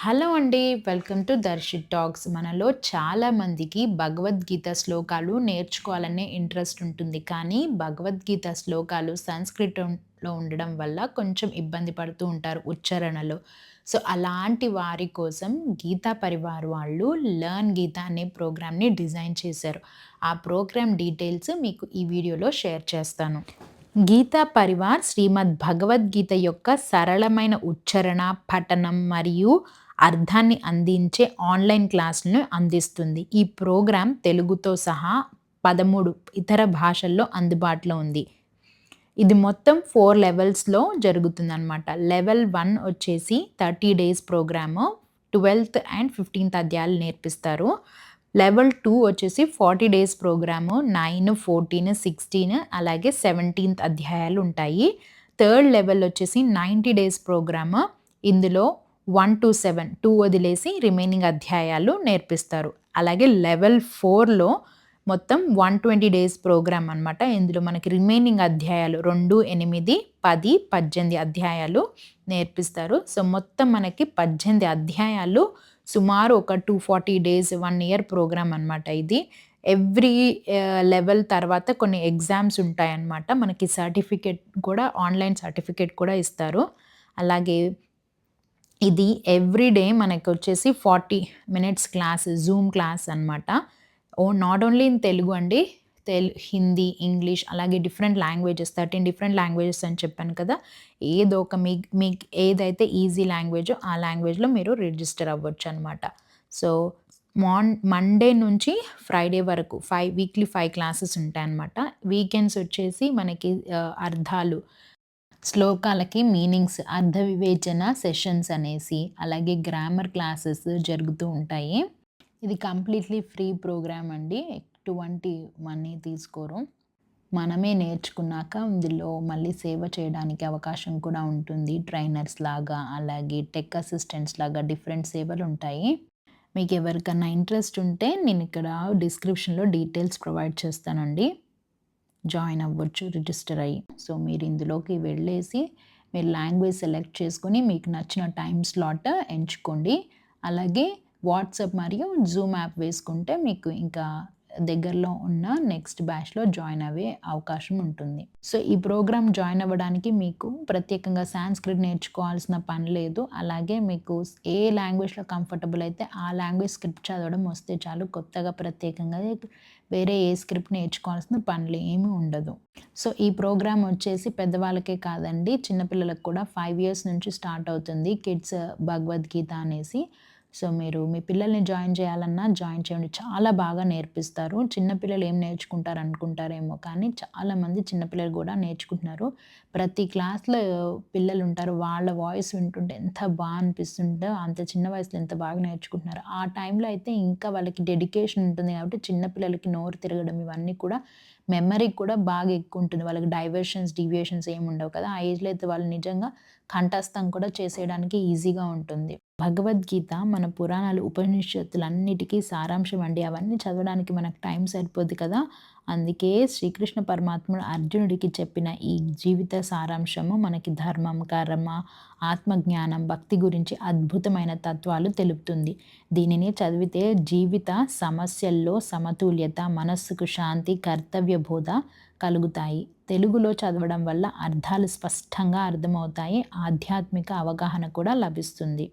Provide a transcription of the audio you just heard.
Hello అండి welcome to Darshit talks. మనలో చాలామందికి భగవద్గీత శ్లోకాలు నేర్చుకోవాలనే ఇంట్రెస్ట్ ఉంటుంది. కానీ భగవద్గీత శ్లోకాలు సంస్కృతంలో ఉండడం వల్ల కొంచెం ఇబ్బంది పడుతూ ఉంటారు ఉచ్చారణలో. సో అలాంటి వారి కోసం గీతా పరివార్ వాళ్ళు లర్న్ గీత అనే ప్రోగ్రామ్ని డిజైన్ చేశారు. ఆ ప్రోగ్రామ్ డీటెయిల్స్ మీకు ఈ వీడియోలో షేర్ చేస్తాను. గీతా పరివార్ శ్రీమద్ భగవద్గీత యొక్క సరళమైన ఉచ్చారణ పఠనం మరియు అర్థాన్ని అందించే ఆన్లైన్ క్లాసులను అందిస్తుంది. ఈ ప్రోగ్రాం తెలుగుతో సహా పదమూడు ఇతర భాషల్లో అందుబాటులో ఉంది. ఇది మొత్తం ఫోర్ లెవెల్స్లో జరుగుతుందన్నమాట. లెవెల్ వన్ వచ్చేసి thirty days program twelfth and fifteenth అధ్యాయాలు నేర్పిస్తారు. లెవెల్ టూ వచ్చేసి forty days program nine fourteen sixteen అలాగే సెవెంటీన్త్ అధ్యాయాలు ఉంటాయి. థర్డ్ లెవెల్ వచ్చేసి నైంటీ డేస్ ప్రోగ్రాము ఇందులో వన్ టు సెవెన్ టూ వదిలేసి రిమైనింగ్ అధ్యాయాలు నేర్పిస్తారు. అలాగే లెవెల్ ఫోర్లో మొత్తం వన్ ట్వంటీ డేస్ ప్రోగ్రామ్ అనమాట ఇందులో మనకి రిమైనింగ్ అధ్యాయాలు రెండు ఎనిమిది పది పద్దెనిమిది అధ్యాయాలు నేర్పిస్తారు. సో మొత్తం మనకి పద్దెనిమిది అధ్యాయాలు సుమారు ఒక two forty days one year program అనమాట ఇది. ఎవ్రీ లెవెల్ తర్వాత కొన్ని ఎగ్జామ్స్ ఉంటాయన్నమాట. మనకి సర్టిఫికేట్ కూడా ఆన్లైన్ సర్టిఫికేట్ కూడా ఇస్తారు. అలాగే ఇది ఎవ్రీ డే మనకు వచ్చేసి forty minutes class zoom class అనమాట ఓ నాట్ ఓన్లీ ఇన్ తెలుగు అండి తెలు హిందీ ఇంగ్లీష్ అలాగే different languages thirteen different languages అని చెప్పాను కదా ఏదో ఒక మీ మీకు ఏదైతే ఈజీ లాంగ్వేజో ఆ లాంగ్వేజ్లో మీరు రిజిస్టర్ అవ్వచ్చు అనమాట సో మాన్ మండే నుంచి ఫ్రైడే వరకు ఫైవ్ వీక్లీ ఫైవ్ క్లాసెస్ ఉంటాయన్నమాట. వీకెండ్స్ వచ్చేసి మనకి అర్థాలు శ్లోకాలకి మీనింగ్స్ అర్థ వివేచన సెషన్స్ అనేసి అలాగే గ్రామర్ క్లాసెస్ జరుగుతూ ఉంటాయి. ఇది కంప్లీట్లీ ఫ్రీ ప్రోగ్రామ్ అండి. ఎటువంటి మనీ తీసుకోరు. మనమే నేర్చుకున్నాక ఇందులో మళ్ళీ సేవ చేయడానికి అవకాశం కూడా ఉంటుంది. ట్రైనర్స్ లాగా అలాగే టెక్ అసిస్టెంట్స్ లాగా డిఫరెంట్ సేవలు ఉంటాయి. మీకు ఎవరికన్నా ఇంట్రెస్ట్ ఉంటే నేను ఇక్కడ డిస్క్రిప్షన్లో డీటెయిల్స్ ప్రొవైడ్ చేస్తానండి. జాయిన్ అవ్వచ్చు రిజిస్టర్ అయ్యి. సో మీరు ఇందులోకి వెళ్ళేసి మీరు లాంగ్వేజ్ సెలెక్ట్ చేసుకొని మీకు నచ్చిన టైం స్లాట్ ఎంచుకోండి. అలాగే వాట్సాప్ మరియు జూమ్ యాప్ వేసుకుంటే మీకు ఇంకా దగ్గరలో ఉన్న నెక్స్ట్ బ్యాచ్లో జాయిన్ అయ్యే అవకాశం ఉంటుంది. సో ఈ ప్రోగ్రామ్ జాయిన్ అవ్వడానికి మీకు ప్రత్యేకంగా సాంస్క్రిట్ నేర్చుకోవాల్సిన పని లేదు. అలాగే మీకు ఏ లాంగ్వేజ్లో కంఫర్టబుల్ అయితే ఆ లాంగ్వేజ్ స్క్రిప్ట్ చదవడం వస్తే చాలు కొత్తగా ప్రత్యేకంగా వేరే ఏ స్క్రిప్ట్ నేర్చుకోవాల్సిన పనులు ఏమీ ఉండదు. సో ఈ ప్రోగ్రామ్ వచ్చేసి పెద్దవాళ్ళకే కాదండి. చిన్నపిల్లలకు కూడా ఫైవ్ ఇయర్స్ నుంచి స్టార్ట్ అవుతుంది. కిడ్స్ భగవద్గీత అనేసి. సో మీరు మీ పిల్లల్ని జాయిన్ చేయాలన్నా జాయిన్ చేయండి. చాలా బాగా నేర్పిస్తారు. చిన్నపిల్లలు ఏం నేర్చుకుంటారు అనుకుంటారేమో కానీ చాలామంది చిన్నపిల్లలు కూడా నేర్చుకుంటున్నారు. ప్రతి క్లాస్లో పిల్లలు ఉంటారు. వాళ్ళ వాయిస్ వింటుంటే ఎంత బాగా అనిపిస్తుందో అంత చిన్న వయసులో ఎంత బాగా నేర్చుకుంటున్నారు. ఆ టైంలో అయితే ఇంకా వాళ్ళకి డెడికేషన్ ఉంటుంది కాబట్టి చిన్నపిల్లలకి నోరు తిరగడం ఇవన్నీ కూడా మెమరీ కూడా బాగా ఎక్కువ ఉంటుంది. వాళ్ళకి డైవర్షన్స్ డివియేషన్స్ ఏమి ఉండవు కదా. ఆ ఏజ్లో అయితే వాళ్ళు నిజంగా కంఠస్థం కూడా చేసేయడానికి ఈజీగా ఉంటుంది. భగవద్గీత మన పురాణాలు ఉపనిషత్తులన్నిటికీ సారాంశం అండి. అవన్నీ చదవడానికి మనకు టైం సరిపోద్ది కదా. అందుకే శ్రీకృష్ణ పరమాత్ముడు అర్జునుడికి చెప్పిన ఈ జీవిత సారాంశము మనకి ధర్మం కర్మ ఆత్మజ్ఞానం భక్తి గురించి అద్భుతమైన తత్వాలు తెలుపుతుంది. దీనిని చదివితే జీవిత సమస్యల్లో సమతుల్యత మనస్సుకు శాంతి కర్తవ్య బోధ కలుగుతాయి. తెలుగులో చదవడం వల్ల అర్థాలు స్పష్టంగా అర్థమవుతాయి. ఆధ్యాత్మిక అవగాహన కూడా లభిస్తుంది.